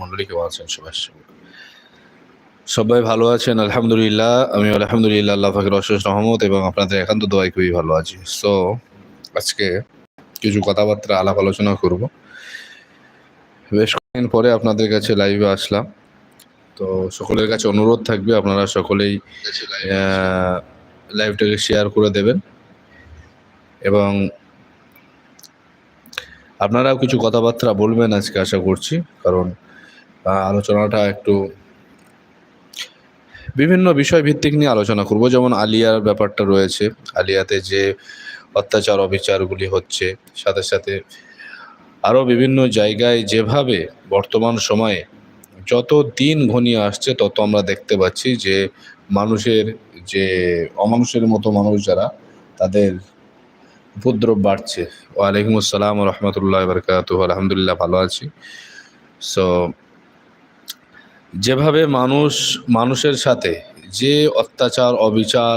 মণ্ডলী কেমন আছেন? সবাই সবাই ভালো আছেন, আলহামদুলিল্লাহ। আমি আলহামদুলিল্লাহ, আল্লাহ ফাকির অশেষ রহমত এবং আপনাদের একান্ত দোয়াই খুবই ভালো আছি। সো আজকে কিছু কথাবার্তা, আলাপ আলোচনা করব। বেশ কয়েকদিন পরে আপনাদের কাছে লাইভে আসলাম। তো সকলের কাছে অনুরোধ থাকবে, আপনারা সকলেই লাইভটাকে শেয়ার করে দেবেন। এবং আপনারাও কিছু কথাবার্তা বলবেন আজকে, আশা করছি। কারণ আলোচনাটা একটু বিভিন্ন বিষয় ভিত্তিক নিয়ে আলোচনা করব। যেমন আলিয়ার ব্যাপারটা রয়েছে। আলিয়াতে যে অত্যাচার, অবিচারগুলি হচ্ছে, সাথে সাথে আরও বিভিন্ন জায়গায় যেভাবে বর্তমান সময়ে যত দিন ঘনিয়ে আসছে, তত আমরা দেখতে পাচ্ছি যে মানুষের যে অমানুষের মতো মানুষ যারা, তাদের উপদ্রব বাড়ছে। ওয়ালাইকুম আসসালাম রহমতুল্লাহ বরকাত আলহামদুলিল্লাহ ভালো আছি। সো যেভাবে মানুষ, মানুষের সাথে যে অত্যাচার, অবিচার,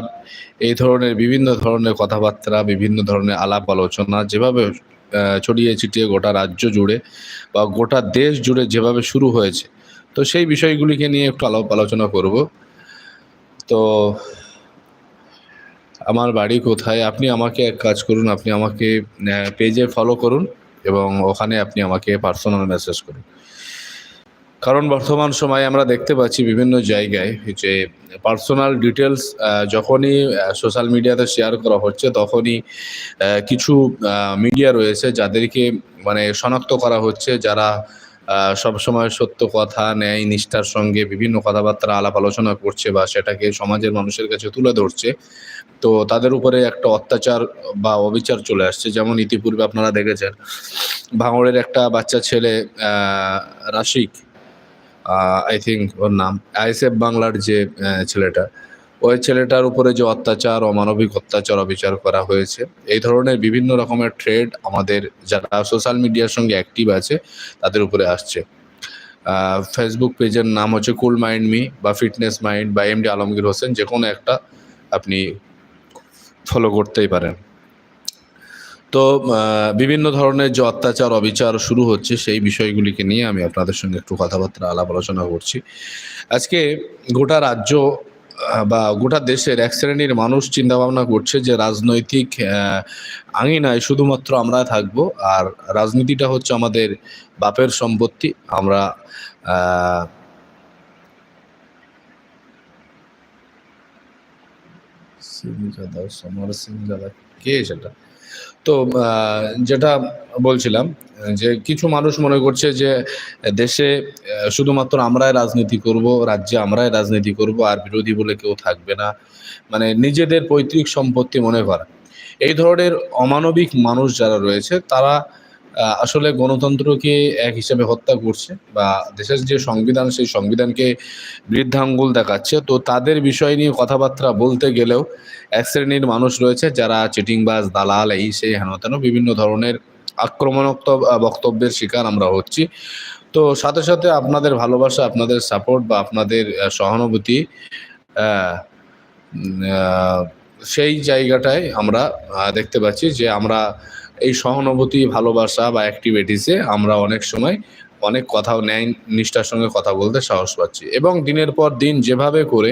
এই ধরনের বিভিন্ন ধরনের কথাবার্তা, বিভিন্ন ধরনের আলাপ আলোচনা, যেভাবে ছড়িয়ে ছিটিয়ে গোটা রাজ্য জুড়ে বা গোটা দেশ জুড়ে যেভাবে শুরু হয়েছে, তো সেই বিষয়গুলিকে নিয়ে একটু আলাপ আলোচনা করব। তো আমার বাড়ি কোথায়? আপনি আমাকে এক কাজ করুন, আপনি আমাকে পেজে ফলো করুন এবং ওখানে আপনি আমাকে পার্সোনাল মেসেজ করুন। কারণ বর্তমান সময়ে আমরা দেখতে পাচ্ছি বিভিন্ন জায়গায় যে পার্সোনাল ডিটেলস যখনই সোশ্যাল মিডিয়াতে শেয়ার করা হচ্ছে, তখনই কিছু মিডিয়া রয়েছে যাদেরকে মানে শনাক্ত করা হচ্ছে, যারা সবসময় সত্য কথা, ন্যায়, নিষ্ঠার সঙ্গে বিভিন্ন কথাবার্তা, আলাপ আলোচনা করছে বা সেটাকে সমাজের মানুষের কাছে তুলে ধরছে, তো তাদের উপরে একটা অত্যাচার বা অবিচার চলে আসছে। যেমন ইতিপূর্বে আপনারা দেখেছেন, ভাঙড়ের একটা বাচ্চা ছেলে রাশিক আই থিঙ্ক ওর নাম আইএসএফ বাংলার যে ছেলেটা, ওই ছেলেটার উপরে যে অত্যাচার, অমানবিক অত্যাচার অবিচার করা হয়েছে, এই ধরনের বিভিন্ন রকমের ট্রেড আমাদের যারা সোশ্যাল মিডিয়ার সঙ্গে অ্যাক্টিভ আছে, তাদের উপরে আসছে। ফেসবুক পেজের নাম হচ্ছে কুল মাইন্ড মি বা ফিটনেস মাইন্ড বা এম ডি আলমগীর হোসেন যে কোনো একটা আপনি ফলো করতেই পারেন। তো বিভিন্ন ধরনের যে অত্যাচার, অবিচার শুরু হচ্ছে সেই বিষয়গুলিকে নিয়ে আমি আপনাদের সঙ্গে একটু কথাবার্তা, আলাপ আলোচনা করছি। আজকে গোটা রাজ্য বা গোটা দেশের এক শ্রেণির মানুষ চিন্তা ভাবনা করছে যে রাজনৈতিক আঙিনায় শুধুমাত্র আমরা থাকব আর রাজনীতিটা হচ্ছে আমাদের বাপের সম্পত্তি। আমরা সিংজাদা সমর সিংজাদা কে সেটা? তো যেটা বলছিলাম, যে কিছু মানুষ মনে করছে যে দেশে শুধুমাত্র আমরাই রাজনীতি করব, রাজ্যে আমরাই রাজনীতি করব, আর বিরোধী বলে কেউ থাকবে না। মানে নিজেদের পৈতৃক সম্পত্তি মনে করা। এই ধরনের অমানবিক মানুষ যারা রয়েছে, তারা আসলে গণতন্ত্রকে এক হিসাবে হত্যা করছে বা দেশের যে সংবিধান, সেই সংবিধানকে বৃদ্ধাঙ্গুল দেখাচ্ছে। তো তাদের বিষয় নিয়ে কথাবার্তা বলতে গেলেও এক শ্রেণির মানুষ রয়েছে যারা চিটিংবাজ, দালাল, এই সেই হেন, তেন বিভিন্ন ধরনের আক্রমণাত্মক বক্তব্যের শিকার আমরা হচ্ছি। তো সাথে সাথে আপনাদের ভালোবাসা, আপনাদের সাপোর্ট বা আপনাদের সহানুভূতি সেই জায়গাটায় আমরা দেখতে পাচ্ছি যে আমরা এই সহানুভূতি, ভালোবাসা বা অ্যাক্টিভিটিসে আমরা অনেক সময় অনেক কথা ন্যায় নিষ্ঠার সঙ্গে কথা বলতে সাহস পাচ্ছি। এবং দিনের পর দিন যেভাবে করে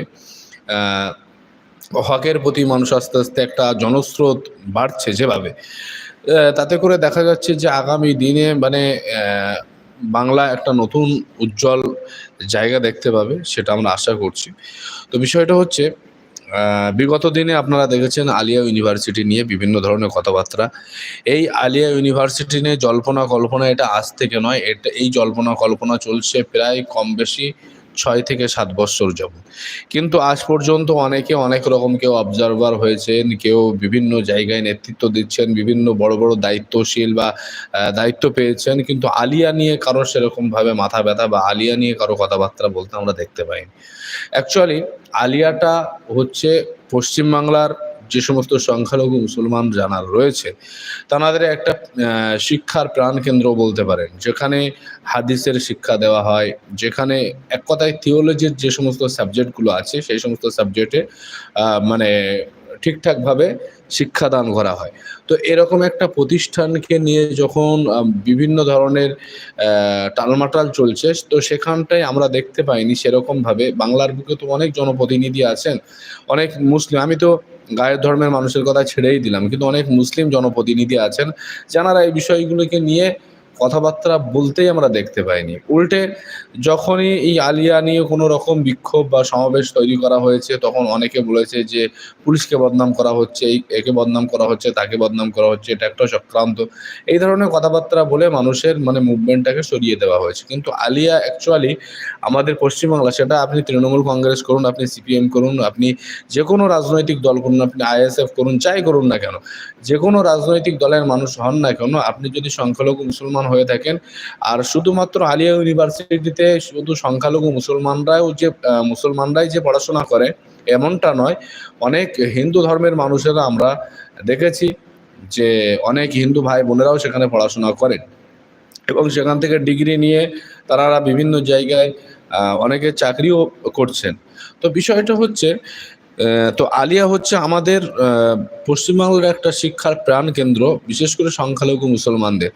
হকের প্রতি মানুষ আস্তে আস্তে একটা জনস্রোত বাড়ছে যেভাবে তাতে করে দেখা যাচ্ছে যে আগামী দিনে মানে বাংলা একটা নতুন উজ্জ্বল জায়গা দেখতে পাবে সেটা আমরা আশা করছি। তো বিষয়টা হচ্ছে বিগত দিনে আপনারা দেখেছেন আলিয়া ইউনিভার্সিটি নিয়ে বিভিন্ন ধরনের কথাবার্তা। এই আলিয়া ইউনিভার্সিটি নিয়ে জল্পনা কল্পনা এটা আজ থেকে নয়, এটা এই জল্পনা কল্পনা চলছে প্রায় কম বেশি ছয় থেকে সাত বছর যাব কিন্তু আজ পর্যন্ত অনেকে অনেক রকম কেউ অবজারভার হয়েছেন, কেউ বিভিন্ন জায়গায় নেতৃত্ব দিচ্ছেন, বিভিন্ন বড় বড় দায়িত্বশীল বা দায়িত্ব পেয়েছেন, কিন্তু আলিয়া নিয়ে কারও সেরকমভাবে মাথা ব্যথা বা আলিয়া নিয়ে কারও কথাবার্তা বলতে আমরা দেখতে পাইনি। অ্যাকচুয়ালি আলিয়াটা হচ্ছে পশ্চিমবাংলার যে সমস্ত সংখ্যালঘু মুসলমান জানার রয়েছে, তাদের একটা শিক্ষার প্রাণকেন্দ্র বলতে পারেন, যেখানে হাদিসের শিক্ষা দেওয়া হয়, যেখানে এক কথায় থিওলজির যে সমস্ত সাবজেক্টগুলো আছে, সেই সমস্ত সাবজেক্টে মানে ঠিকঠাকভাবে শিক্ষাদান করা হয়। তো এরকম একটা প্রতিষ্ঠানকে নিয়ে যখন বিভিন্ন ধরনের টালমাটাল চলছে, তো সেখানটায় আমরা দেখতে পাইনি সেরকমভাবে। বাংলার বুকে তো অনেক জনপ্রতিনিধি আছেন, অনেক মুসলিম, আমি তো গায়ের ধর্মের মানুষের কথা ছেড়েই দিলাম। কিন্তু অনেক মুসলিম জনপ্রতিনিধি আছেন যারা এই বিষয়গুলোকে নিয়ে কথাবার্তা বলতেই আমরা দেখতে পাইনি। উল্টে যখনই এই আলিয়া নিয়ে কোনো রকম বিক্ষোভ বা সমাবেশ তৈরি করা হয়েছে, তখন অনেকে বলেছে যে, পুলিশকে বদনাম করা হচ্ছে, এই একে বদনাম করা হচ্ছে, তাকে বদনাম করা হচ্ছে, এটা একটা চক্রান্ত। এই ধরনের কথাবার্তা বলে মানুষের মানে মুভমেন্টটাকে সরিয়ে দেওয়া হয়েছে। কিন্তু আলিয়া অ্যাকচুয়ালি আমাদের পশ্চিমবাংলা, সেটা আপনি তৃণমূল কংগ্রেস করুন, আপনি সিপিএম করুন, আপনি যে কোনো রাজনৈতিক দল করুন, আপনি আইএসএফ করুন, যাই করুন না কেন যে কোনো রাজনৈতিক দলের মানুষ হন না কেন, আপনি যদি সংখ্যালঘু মুসলমান হয়ে থাকেন। আর শুধুমাত্র আলিয়া ইউনিভার্সিটিতে শুধু সংখ্যালঘু মুসলমানরাও যে মুসলমানরাই যে পড়াশোনা করে, এমনটা নয়। অনেক হিন্দু ধর্মের মানুষেরা আমরা দেখেছি যে, অনেক হিন্দু ভাই বোনেরাও সেখানে পড়াশোনা করেন। এবং সেখান থেকে ডিগ্রি নিয়ে তারা বিভিন্ন জায়গায় অনেকে চাকরিও করছেন। তো বিষয়টা হচ্ছে তো আলিয়া হচ্ছে আমাদের পশ্চিমবাংলার একটা শিক্ষার প্রাণ কেন্দ্র, বিশেষ করে সংখ্যালঘু মুসলমানদের।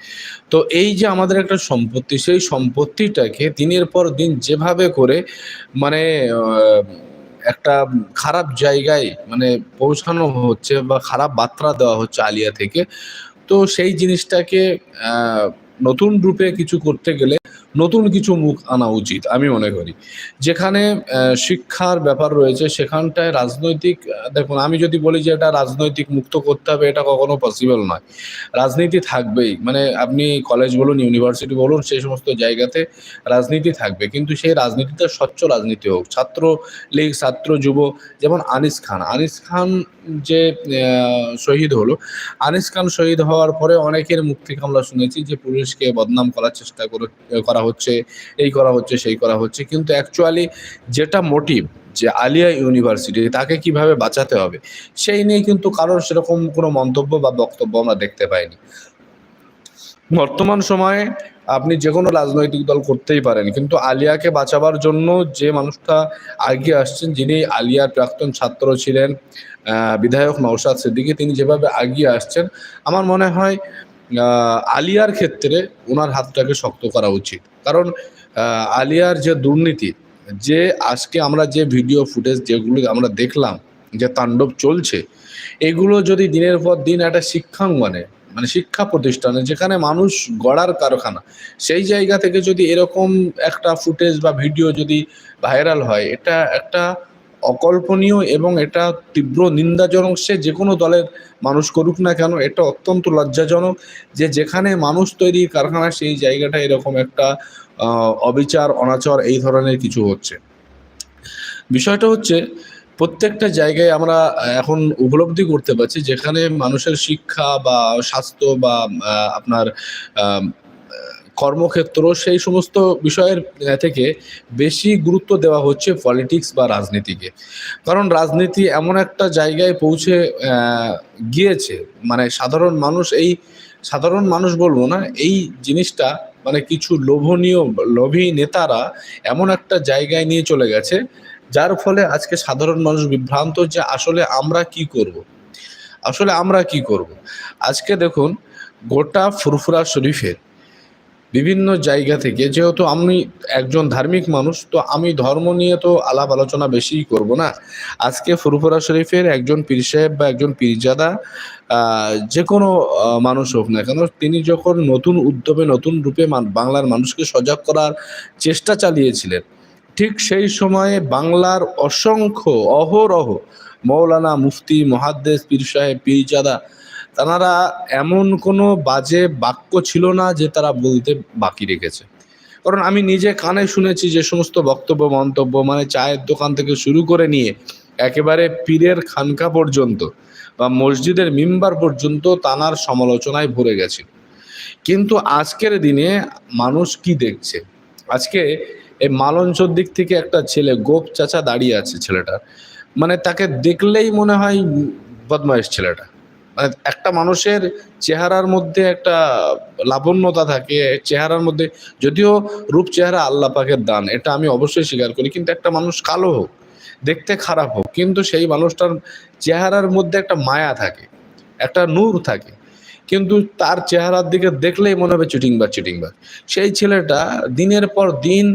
তো এই যে আমাদের একটা সম্পত্তি, সেই সম্পত্তিটাকে দিনের পর দিন যেভাবে করে মানে একটা খারাপ জায়গায় মানে পৌঁছানো হচ্ছে বা খারাপ বার্তা দেওয়া হচ্ছে আলিয়া থেকে, তো সেই জিনিসটাকে নতুন রূপে কিছু করতে গেলে নতুন কিছু মুখ আনা উচিত, আমি মনে করি। যেখানে শিক্ষার ব্যাপার রয়েছে, সেখানটায় রাজনৈতিক দেখুন, আমি যদি বলি যে এটা রাজনৈতিক মুক্ত করতে হবে, এটা কখনো পসিবল নয়। রাজনীতি থাকবেই মানে আপনি কলেজ বলুন ইউনিভার্সিটি বলুন, সেই সমস্ত জায়গাতে রাজনীতি থাকবে। কিন্তু সেই রাজনীতিতে স্বচ্ছ রাজনীতি হোক, ছাত্র লীগ, ছাত্র যুব, যেমন আনিস খান। আনিস খান যে শহীদ হলো, আনিস খান শহীদ হওয়ার পরে অনেকের মুখ থেকে আমরা শুনেছি যে পুলিশকে বদনাম করার চেষ্টা করা হচ্ছে, এই করা হচ্ছে, সেই করা হচ্ছে। কিন্তু অ্যাকচুয়ালি যেটা মোটিভ যে আলিয়া ইউনিভার্সিটি তাকে কীভাবে বাঁচাতে হবে, সেই নিয়ে কিন্তু কারোর সেরকম কোনো মন্তব্য বা বক্তব্য আমরা দেখতে পাইনি। বর্তমান সময়ে আপনি যে কোনো রাজনৈতিক দল করতেই পারেন, কিন্তু আলিয়াকে বাঁচাবার জন্য যে মানুষটা এগিয়ে আসছেন, যিনি আলিয়ার প্রাক্তন ছাত্র ছিলেন বিধায়ক নওশাদ সিদ্দিকী, তিনি যেভাবে এগিয়ে আসছেন, আমার মনে হয় আলিয়ার ক্ষেত্রে ওনার হাতটাকে শক্ত করা উচিত। কারণ আলিয়ার যে দুর্নীতি, যে আজকে আমরা যে ভিডিও ফুটেজ যেগুলো আমরা দেখলাম, যে তাণ্ডব চলছে, এগুলো যদি দিনের পর দিন একটা শিক্ষাঙ্গনে মানে শিক্ষা প্রতিষ্ঠানে, যেখানে মানুষ গড়ার কারখানা, সেই জায়গা থেকে যদি এরকম একটা ফুটেজ বা ভিডিও যদি ভাইরাল হয়, এটা একটা অকল্পনীয় এবং এটা তীব্র নিন্দাজনক, সে যে কোনো দলের মানুষ করুক না কেন, এটা অত্যন্ত লজ্জাজনক যে যেখানে মানুষ তৈরির কারখানা, সেই জায়গাটা এরকম একটা অবিচার, অনাচার এই ধরনের কিছু হচ্ছে। বিষয়টা হচ্ছে, প্রত্যেকটা জায়গায় আমরা এখন উপলব্ধি করতে পারছি, যেখানে মানুষের শিক্ষা বা স্বাস্থ্য বা আপনার কর্মক্ষেত্র, সেই সমস্ত বিষয়ের থেকে বেশি গুরুত্ব দেওয়া হচ্ছে পলিটিক্স বা রাজনীতিকে। কারণ রাজনীতি এমন একটা জায়গায় পৌঁছে গিয়েছে। মানে সাধারণ মানুষ এই, সাধারণ মানুষ বলব না, এই জিনিসটা মানে কিছু লোভনীয়, লোভী নেতারা এমন একটা জায়গায় নিয়ে চলে গেছে, যার ফলে আজকে সাধারণ মানুষ বিভ্রান্ত যে আসলে আমরা কি করব? আসলে আমরা কি করব? আজকে দেখুন, গোটা ফুরফুরা শরীফের বিভিন্ন জায়গা থেকে, যেহেতু আমি একজন ধার্মিক মানুষ, তো আমি ধর্ম নিয়ে তো আলাপ আলোচনা বেশি করব না। আজকে ফুরফুরা শরীফের একজন পীর সাহেব বা একজন পীরজাদা যে কোনো মানুষ হোক না কেন, তিনি যখন নতুন উদ্যমে, নতুন রূপে বাংলার মানুষকে সজাগ করার চেষ্টা চালিয়েছিলেন, ঠিক সেই সময়ে বাংলার অসংখ্য অহরহ মৌলানা মুফতি, মহাদ্দেশ পীর সাহেব, পীরজাদা তারা এমন কোনো বাজে বাক্য ছিল না যে তারা বলতে বাকি রেখেছে। কারণ আমি নিজে কানে শুনেছি যে সমস্ত বক্তব্য, মন্তব্য মানে চায়ের দোকান থেকে শুরু করে নিয়ে একেবারে পীরের খানকা পর্যন্ত বা মসজিদের মিম্বার পর্যন্ত তানার সমালোচনায় ভরে গেছে। কিন্তু আজকের দিনে মানুষ কি দেখছে? আজকে এই মালঞ্চর দিক থেকে একটা ছেলে, গোপ চাচা দাঁড়িয়ে আছে ছেলেটা মানে তাকে দেখলেই মনে হয় বদমাইশ ছেলেটা। মানে একটা মানুষের চেহারার মধ্যে একটা লাবণ্যতা থাকে, চেহারার মধ্যে যদিও রূপ চেহারা আল্লাহ পাকের দান, এটা আমি অবশ্যই স্বীকার করি, কিন্তু একটা মানুষ কালো হোক, দেখতে খারাপ হোক, কিন্তু সেই মানুষটার চেহারার মধ্যে একটা মায়া থাকে, একটা নূর থাকে, কিন্তু তার চেহারার দিকে দেখলেই মনে হবে চিটিং বা চিটিং বা সেই ছেলেটা দিনের পর দিন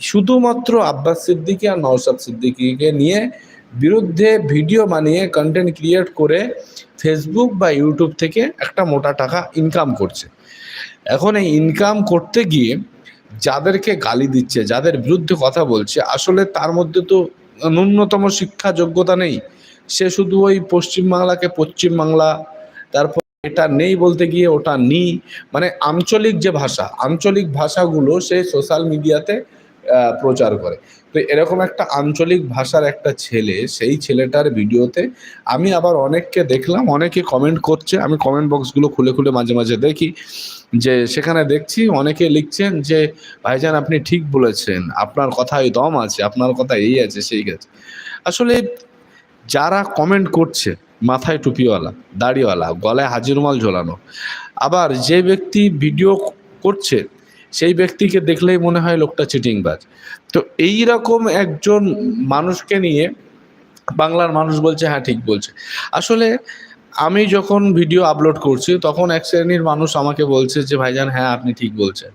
শুধুমাত্র আব্বাস সিদ্দিকী আর নওশাদ সিদ্দিকীকে নিয়ে বিরুদ্ধে ভিডিও বানিয়ে কন্টেন্ট ক্রিয়েট করে ফেসবুক বা ইউটিউব থেকে একটা মোটা টাকা ইনকাম করছে। এখন এই ইনকাম করতে গিয়ে যাদেরকে গালি দিচ্ছে, যাদের বিরুদ্ধে কথা বলছে, আসলে তার মধ্যে তো ন্যূনতম শিক্ষা যোগ্যতা নেই। সে শুধু ওই পশ্চিমবাংলাকে পশ্চিমবাংলা তারপর এটা নেই বলতে গিয়ে ওটা নি মানে আঞ্চলিক যে ভাষা, আঞ্চলিক ভাষাগুলো সে সোশ্যাল মিডিয়াতে প্রচার করে। তো এরকম একটা আঞ্চলিক ভাষার একটা ছেলে, সেই ছেলেটার ভিডিওতে আমি আবার অনেককে দেখলাম, অনেকে কমেন্ট করছে, আমি কমেন্ট বক্সগুলো খুলে খুলে মাঝে মাঝে দেখি যে সেখানে দেখছি অনেকে লিখছেন যে, ভাইজান আপনি ঠিক বলেছেন, আপনার কথায় দম আছে, আপনার কথা এই আছে, সেই আছে। আসলে যারা কমেন্ট করছে, মাথায় টুপিওয়ালা, দাড়িওয়ালা, গলায় হাজিরুমাল ঝোলানো, আবার যে ব্যক্তি ভিডিও করছে সেই ব্যক্তিকে দেখলেই মনে হয় লোকটা চিটিংবাজ। তো এই রকম একজন মানুষকে নিয়ে বাংলার মানুষ বলছে হ্যাঁ ঠিক বলছে। আসলে আমি যখন ভিডিও আপলোড করছি, তখন এক শ্রেণির মানুষ আমাকে বলছে যে, ভাইজান হ্যাঁ আপনি ঠিক বলছেন।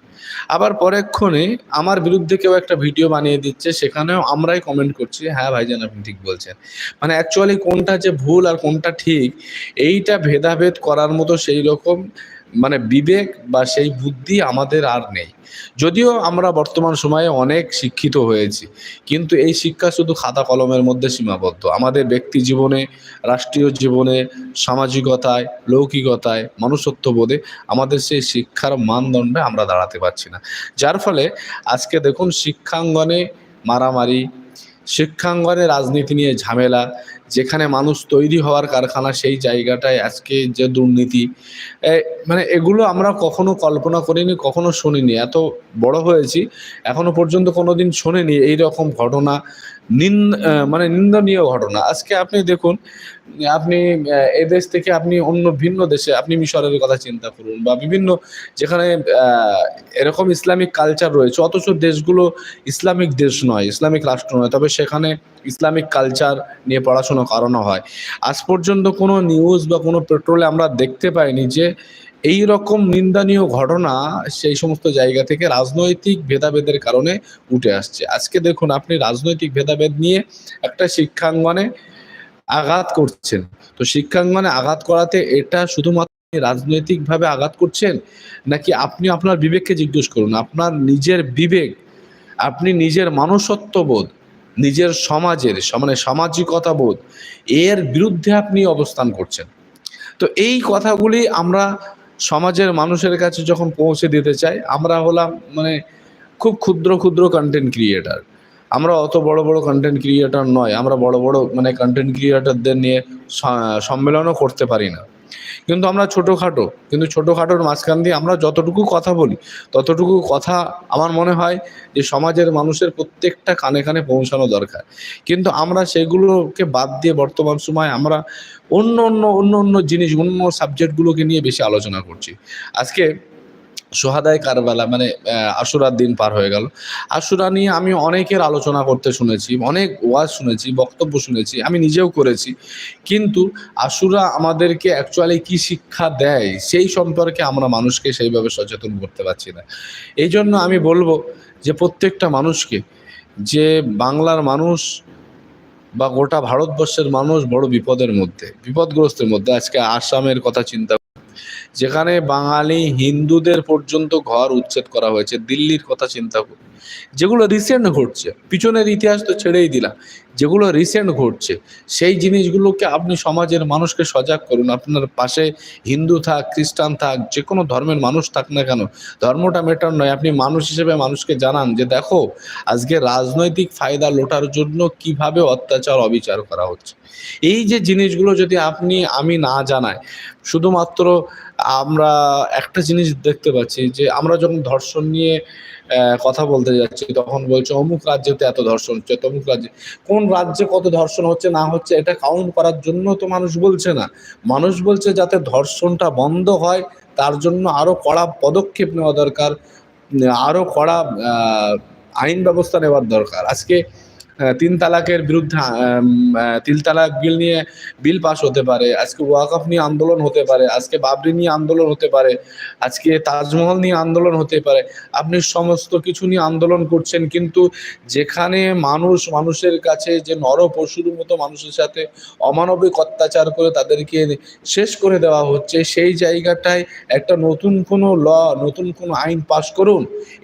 আবার পরেক্ষণে আমার বিরুদ্ধে কেউ একটা ভিডিও বানিয়ে দিচ্ছে, সেখানেও আমরাই কমেন্ট করছি হ্যাঁ ভাইজান, আপনি ঠিক বলছেন। মানে অ্যাকচুয়ালি কোনটা যে ভুল আর কোনটা ঠিক, এইটা ভেদাভেদ করার মতো সেই রকম মানে বিবেক বা সেই বুদ্ধি আমাদের আর নেই। যদিও আমরা বর্তমান সময়ে অনেক শিক্ষিত হয়েছি, কিন্তু এই শিক্ষা শুধু খাতা কলমের মধ্যে সীমাবদ্ধ। আমাদের ব্যক্তি জীবনে, রাষ্ট্রীয় জীবনে, সামাজিকতায়, লৌকিকতায়, মনুষ্যত্ববোধে আমাদের সেই শিক্ষার মানদণ্ডে আমরা দাঁড়াতে পারছি না। যার ফলে আজকে দেখুন শিক্ষাঙ্গনে মারামারি শিক্ষাঙ্গনে রাজনীতি নিয়ে ঝামেলা, যেখানে মানুষ তৈরি হওয়ার কারখানা সেই জায়গাটায় আজকে যে দুর্নীতি মানে এগুলো আমরা কখনো কল্পনা করিনি, কখনো শুনিনি। এত বড় হয়েছি, এখনও পর্যন্ত কোনোদিন শুনিনি এই রকম ঘটনা। নিন আহ, মানে নিন্দনীয় ঘটনা। আজকে আপনি দেখুন আপনি এদেশ থেকে আপনি অন্য ভিন্ন দেশে আপনি মিশরের কথা চিন্তা করুন বা বিভিন্ন যেখানে এরকম ইসলামিক কালচার রয়েছে অথচ দেশগুলো ইসলামিক দেশ নয় ইসলামিক রাষ্ট্র নয় তবে সেখানে ইসলামিক কালচার নিয়ে পড়াশোনা করানো হয়। আজ পর্যন্ত কোনো নিউজ বা কোনো পেট্রোলে আমরা দেখতে পাইনি যে এই রকম নিন্দানীয় ঘটনা সেই সমস্ত জায়গা থেকে রাজনৈতিক ভেদাভেদের কারণে উঠে আসছে। আজকে দেখুন, আপনি রাজনৈতিক ভেদাভেদ নিয়ে একটা শিক্ষাঙ্গনে আঘাত করছেন। তো শিক্ষাঙ্গনে আঘাত করাতে এটা শুধুমাত্র রাজনৈতিকভাবে আঘাত করছেন? নাকি আপনি আপনার বিবেককে জিজ্ঞেস করুন, আপনার নিজের বিবেক, আপনি নিজের মানুষত্ববোধ, নিজের সমাজের মানে সামাজিকতা বোধ এর বিরুদ্ধে আপনি অবস্থান করছেন। তো এই কথাগুলি আমরা সমাজের মানুষের কাছে যখন পৌঁছে দিতে চাই, আমরা হলাম মানে খুব ক্ষুদ্র ক্ষুদ্র কন্টেন্ট ক্রিয়েটার আমরা অত বড় বড় কন্টেন্ট ক্রিয়েটার নয়, আমরা বড় বড় মানে কন্টেন্ট ক্রিয়েটারদের নিয়ে সম্মেলনও করতে পারি না। কিন্তু আমরা ছোটোখাটো, কিন্তু ছোটোখাটোর মাঝখান দিয়ে আমরা যতটুকু কথা বলি, ততটুকু কথা আমার মনে হয় যে সমাজের মানুষের প্রত্যেকটা কানে কানে পৌঁছানো দরকার। কিন্তু আমরা সেগুলোকে বাদ দিয়ে বর্তমান সময় আমরা অন্য অন্য অন্য অন্য জিনিস, অন্য সাবজেক্টগুলোকে নিয়ে বেশি আলোচনা করছি। আজকে সোহাদায় কারবালা মানে আশুরার দিন পার হয়ে গেল আশুরা নিয়ে আমি অনেকের আলোচনা করতে শুনেছি, অনেক ওয়াজ শুনেছি, বক্তব্য শুনেছি, আমি নিজেও করেছি কিন্তু আশুরা আমাদেরকে অ্যাকচুয়ালি কি শিক্ষা দেয়, সেই সম্পর্কে আমরা মানুষকে সেইভাবে সচেতন করতে পারছি না এই জন্য আমি বলব যে প্রত্যেকটা মানুষকে, যে বাংলার মানুষ বা গোটা ভারতবর্ষের মানুষ বড় বিপদের মধ্যে, বিপদগ্রস্তের মধ্যে, আজকে আসামের কথা চিন্তা। যেখানে বাঙালি হিন্দুদের পর্যন্ত ঘর উচ্ছেদ করা হয়েছে দিল্লির কথা চিন্তা করুন। যেগুলো রিসেন্ট ঘটছে, পিছনের ইতিহাস তো ছেড়েই দিলাম, যেগুলো রিসেন্ট ঘটছে, সেই জিনিসগুলোকে আপনি সমাজের মানুষকে সজাগ করুন। আপনার পাশে হিন্দু থাক, খ্রিস্টান থাক যে কোনো ধর্মের মানুষ থাক না কেন, ধর্মটা মেটার নয়। আপনি মানুষ হিসেবে মানুষকে জানান যে, দেখো, আজকে রাজনৈতিক ফায়দা লোটার জন্য কীভাবে অত্যাচার, অবিচার করা হচ্ছে? এই যে জিনিসগুলো যদি আপনি, আমি না জানাই, শুধুমাত্র আমরা একটা জিনিস দেখতে পাচ্ছি যে, আমরা যখন ধর্ষণ নিয়ে কথা বলতে যাচ্ছি, তখন বলছে, অমুক রাজ্যেতে এত ধর্ষণ হচ্ছে, তমুক রাজ্যে কোন রাজ্যে কত ধর্ষণ হচ্ছে না হচ্ছে, এটা কাউন্ট করার জন্য তো মানুষ বলছে না। মানুষ বলছে যাতে ধর্ষণটা বন্ধ হয়, তার জন্য আরও কড়া পদক্ষেপ নেওয়া দরকার আরও আরও কড়া আইন ব্যবস্থা নেওয়ার দরকার। আজকে তিন তালাকের বিরুদ্ধে তিন তালাক বিল নিয়ে বিল পাস হতে পারে, আজকে ওয়াকফ নিয়ে আন্দোলন হতে পারে, আজকে বাবরি নিয়ে আন্দোলন হতে পারে, আজকে তাজমহল নিয়ে আন্দোলন হতে পারে, আপনি সমস্ত কিছু নিয়ে আন্দোলন করছেন, কিন্তু যেখানে মানুষ, মানুষের কাছে যে নর পশুর মতো মানুষের সাথে অমানবিক অত্যাচার করে তাদেরকে শেষ করে দেওয়া হচ্ছে, সেই জায়গাটায় একটা নতুন কোনো ল, নতুন কোনো আইন পাশ করুন,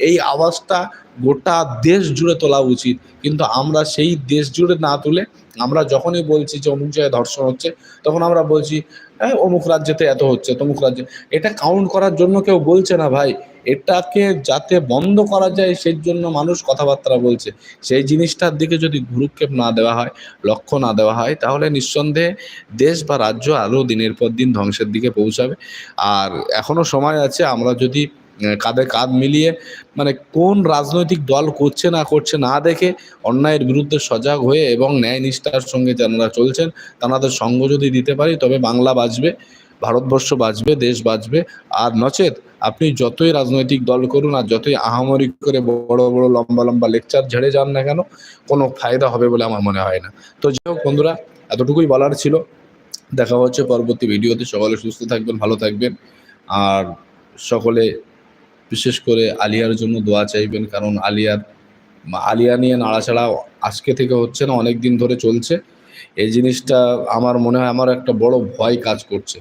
এই আওয়াজটা গোটা দেশ জুড়ে তোলা উচিত। কিন্তু আমরা সেই দেশ জুড়ে না তুলে আমরা যখনই বলছি যে অমুক জায়গায় ধর্ষণ হচ্ছে, তখন আমরা বলছি হ্যাঁ অমুক রাজ্যেতে এত হচ্ছে, তমুক রাজ্যে এটা কাউন্ট করার জন্য কেউ বলছে না ভাই। এটাকে যাতে বন্ধ করা যায়, সেই জন্য মানুষ কথাবার্তা বলছে। সেই জিনিসটার দিকে যদি গুরুক্ষেপ না দেওয়া হয়, লক্ষ্য না দেওয়া হয়, তাহলে নিঃসন্দেহে দেশ বা রাজ্য আরও দিনের পর দিন ধ্বংসের দিকে পৌঁছাবে। আর এখনও সময় আছে, আমরা যদি কাঁধে কাঁধ মিলিয়ে মানে কোন রাজনৈতিক দল করছে না করছে না দেখে অন্যায়ের বিরুদ্ধে সজাগ হয়ে এবং ন্যায় নিষ্ঠার সঙ্গে যারা চলছেন তাদের সঙ্গ যদি দিতে পারি, তবে বাংলা বাঁচবে ভারতবর্ষ বাঁচবে দেশ বাঁচবে আর নচেত আপনি যতই রাজনৈতিক দল করুন আর যতই আহামরি করে বড় বড়, লম্বা লম্বা লেকচার ঝেড়ে যান না কেন, কোনো ফায়দা হবে বলে আমার মনে হয় না। তো যাই হোক বন্ধুরা, এতটুকুই বলার ছিল। দেখা হচ্ছে পরবর্তী ভিডিওতে সকলে সুস্থ থাকবেন, ভালো থাকবেন। আর সকলে বিশেষ করে আলিয়ার জন্য দোয়া চাইবেন, কারণ আলিয়ার, আলিয়া নিয়ে নাড়াচাড়া আজকে থেকে হচ্ছে না অনেক দিন ধরে চলছে। এই জিনিসটা আমার মনে হয়, আমার একটা বড় ভয় কাজ করছে।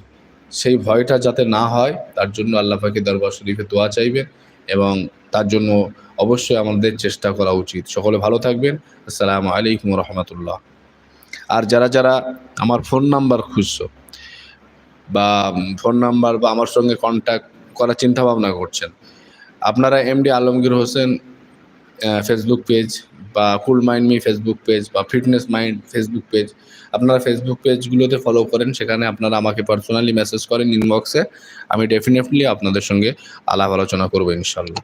সেই ভয়টা যাতে না হয়, তার জন্য আল্লাহ পাকে দরবার শরীফে দোয়া চাইবেন এবং তার জন্য অবশ্যই আমাদের চেষ্টা করা উচিত। সকলে ভালো থাকবেন। আসসালামু আলাইকুম রহমতুল্লাহ। আর যারা যারা আমার ফোন নাম্বার খুঁজছো বা ফোন নাম্বার বা আমার সঙ্গে কন্ট্যাক্ট করার চিন্তা ভাবনা করছেন আপনারা MD Alamgir Hossain Facebook page বা cool mind me Facebook page বা ফিটনেস মাইন্ড ফেসবুক পেজ আপনারা ফেসবুক পেজগুলোতে ফলো করেন, সেখানে আপনারা আমাকে পার্সোনালি মেসেজ করেন ইনবক্সে আমি ডেফিনেটলি আপনাদের সঙ্গে আলাপ আলোচনা করব ইনশাল্লাহ।